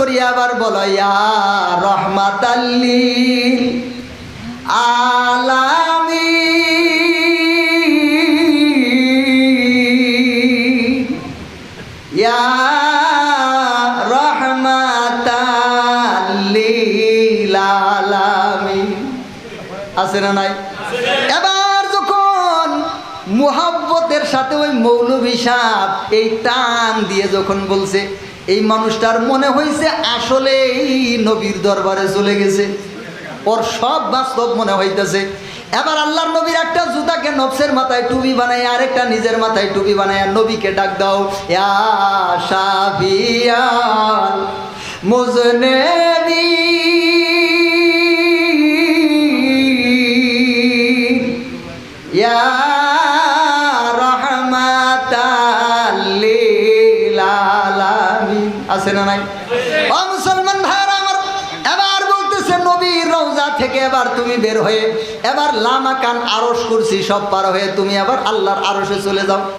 করিয়া আবার বলো ইয়া রহমাতাল্লিল আলামিন। ইয়া আছে না নাই? এবার যখন সাথে ওই মৌলভী সাপ এই টান দিয়ে যখন বলছে এই মানুষটার মনে হয়েছে আসলেই নবীর দরবারে চলে গেছে। ওর সব বাস্তব মনে হইতেছে। এবার আল্লাহর নবীর একটা জুতাকে নফসের মাথায় টুপি বানায়, আরেকটা নিজের মাথায় টুপি বানায়, নবীকে ডাক দাও মুজনেবী ইয়া আছে না নাই? ও মুসলমান ভাইরা আমার, এবার বলতেছে নবীর রওজা থেকে এবার তুমি বের হয়ে, এবার লামাকান আরশ করছি সব পার হয়ে তুমি আবার আল্লাহর আরশে চলে যাও।